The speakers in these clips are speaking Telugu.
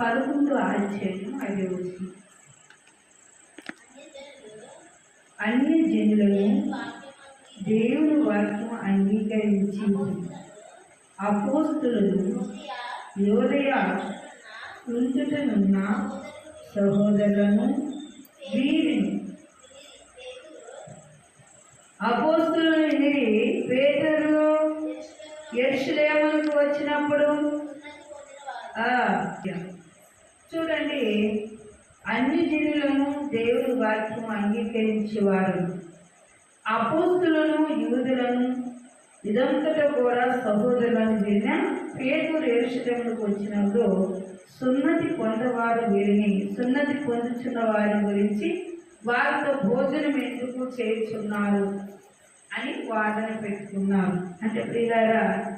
పదకొండు ఆశ్చర్యం అది వచ్చింది అన్య జనులను దేవుని వాక్యం అంగీకరించి అపోస్తులను యోదయ ఉంచుటనున్న సహోదరులను వీరిని. అపోస్తులను విని పేదరు ఎర్షులేములకు వచ్చినప్పుడు చూడండి అన్ని జనులను దేవుని వాక్యం అంగీకరించేవారు అపోస్తులను యూదులను ఇదంతటా కూడా సహోదరులను విన్న పేరు ఎరుషులకు వచ్చినప్పుడు సున్నతి పొందవారు వీరిని సున్నతి పొందుతున్న వారి గురించి వారితో భోజనం ఎందుకు చేస్తున్నారు అని వాదన పెట్టుకున్నారు. అంటే ప్రియారా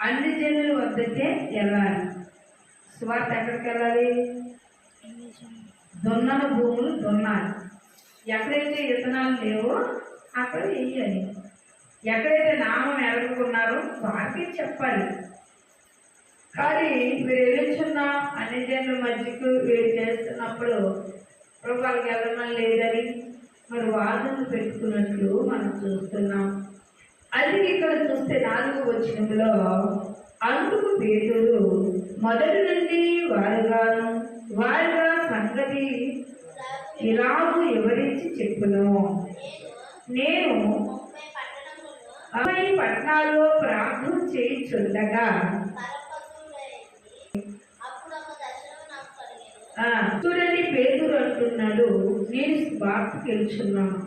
అన్ని జనుల వద్దకే వెళ్ళాలి. సువార్త ఎక్కడికి వెళ్ళాలి? దున్నన భూములు దున్నాలి. ఎక్కడైతే విత్తనాలు లేవో అక్కడ వేయాలి. ఎక్కడైతే నామం ఎరగకున్నారో వారికి చెప్పాలి. కానీ మీరు వెళ్ళుచున్న అన్ని జన్ల మధ్యకు వీరు చేస్తున్నప్పుడు రూపాయలకి వెళ్ళడం లేదని మరి వాదనలు పెట్టుకున్నట్లు మనం చూస్తున్నాం. అది ఇక్కడ చూస్తే నాలుగు వచ్చినలో అందుకు పేదలు మొదటి నుండి వారుగాను వారుగా సంగతి ఇలాగు వివరించి చెప్పును. నేను అమ్మాయి పట్టణాల్లో ప్రార్థన చేయుచుండగా చూడండి పేదూరు అంటున్నాడు నేను స్వార్థకి వెళ్తున్నాను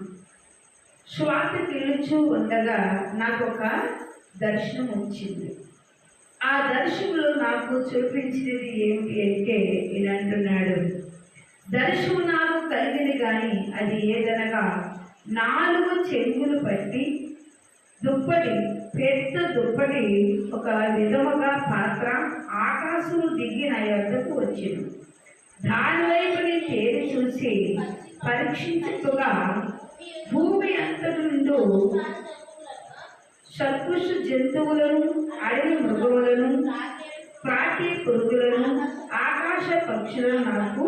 స్వార్థకి పిలుచు ఉండగా నాకు ఒక దర్శనం వచ్చింది. ఆ దర్శనంలో నాకు చూపించినది ఏమిటి అంటే ఈయన అంటున్నాడు. దర్శనం నాకు కలిగింది కానీ అది ఏదనగా నాలుగు చెంగులు పట్టి దుప్పటి పెద్ద దుప్పటి ఒక విధముగా పాత్ర ఆకాశము దిగి నా యొద్దకు వచ్చింది. దాని వైపు నేను తేరి చూసి పరీక్షించుగా భూమి అంతటి నుండి సత్పురుష జంతువులను అడవి మృగములను ప్రాటి పురుగులను ఆకాశ పక్షులను నాకు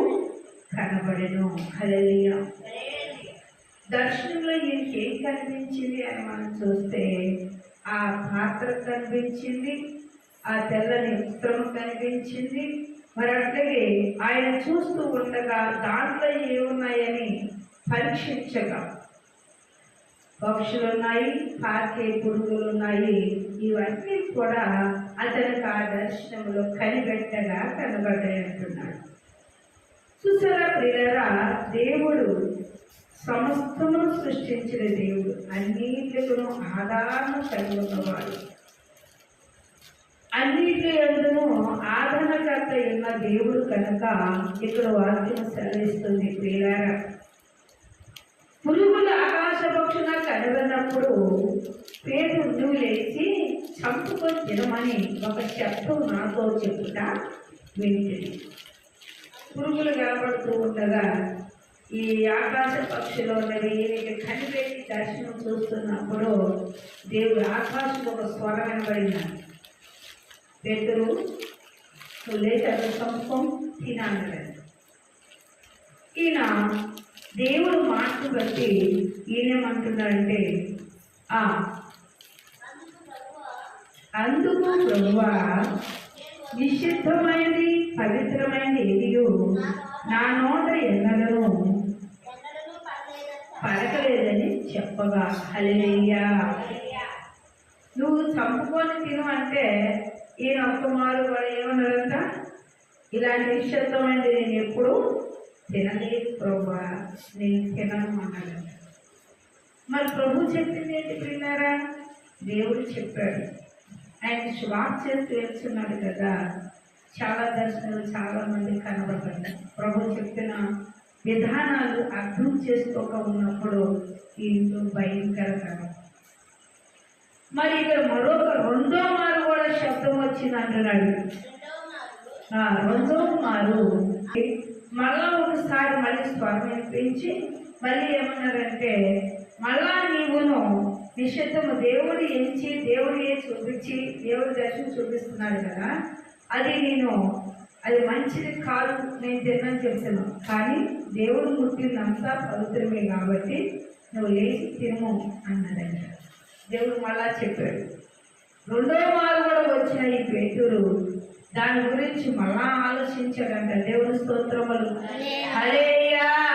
కనబడను. హలలియ దర్శనంలో ఈయనకి ఏం కనిపించింది అని మనం చూస్తే ఆ పాత్ర కనిపించింది ఆ తెల్లని వస్త్రం కనిపించింది. మరి అట్లాగే ఆయన చూస్తూ ఉండగా దాంట్లో ఏమున్నాయని పరీక్షించగా పక్షులు ఉన్నాయి పాకే పురుగులు ఉన్నాయి ఇవన్నీ కూడా అతనికి ఆ దర్శనంలో కనిపెట్టగా కనబడ్డాయి అంటున్నాడు. చూసారా ప్రియరా దేవుడు సమస్తము సృష్టించిన దేవుడు. అన్నింటిలో ఆధారణ కలిగి ఉన్నవాడు. అన్నిటి ఎందును ఆదరణకర్త ఉన్న దేవుడు కనుక ఇక్కడ వాక్యం సెలవిస్తుంది ప్రియులారా పురుగులు ఆకాశ పక్షున కనబడినప్పుడు పేరు లేచి చంపుకొని తినమని ఒక శబ్దం నాతో చెప్పుట వింటుంది పురుగులు కనబడుతూ ఉండగా ఈ ఆకాశ పక్షులు ఉన్నవి ఈయనకి కనిపెట్టి దర్శనం చూస్తున్నప్పుడు దేవుడు ఆకాశంలో ఒక స్వరం వినబడింది. పేదరు నువ్వు లేచి తినాలి ఈయన దేవుడు మాటను బట్టి ఈయనేమంటున్నాడంటే ఆ అందుకు ప్రభువ నిషిద్ధమైనది పవిత్రమైనది ఏదియో నా నోట ఎన్నడను పలకలేదని చెప్పగా. హల్లెలూయా. నువ్వు చంపుకొని తిను అంటే ఈయన ఒక్క మారు ఏమన్నారంట? ఇలాంటి నిశ్శబ్దమైనది నేను ఎప్పుడు తినలేదు ప్రభా నేను తినను అన్నాడు మరి ప్రభు చెప్పింది ఏంటి విన్నారా దేవుడు చెప్పాడు. ఆయన శ్వాస చేస్తూ కదా. చాలా దర్శనాలు చాలా మంది కనబడ్డాయి ప్రభు చెప్పిన విధానాలు అర్థం చేసుకోక ఉన్నప్పుడు ఇంట్లో భయంకరంగా మరి ఇక్కడ మరొక రెండో మారు కూడా శబ్దం వచ్చింది అంటున్నాడు. రెండో మారు. మళ్ళా ఒకసారి మళ్ళీ స్వరం వినిపించి మళ్ళీ ఏమన్నారంటే మళ్ళా నీవును నిశ్శబ్దము దేవుడు ఎంచి దేవుడు ఏ చూపించి దేవుడి దర్శనం చూపిస్తున్నాడు కదా. అది నేను అది నేను తిన్నాను చెప్తున్నాను కానీ దేవుడు ముట్టినంతా పవిత్రమే కాబట్టి నువ్వు లేచి తినము అన్నాడంట. దేవుడు మళ్ళా చెప్పాడు. రెండో మారు కూడా వచ్చిన ఈ పేతురు దాని గురించి మళ్ళా ఆలోచించాడంట. దేవుని స్తోత్రములు. హల్లెలూయా.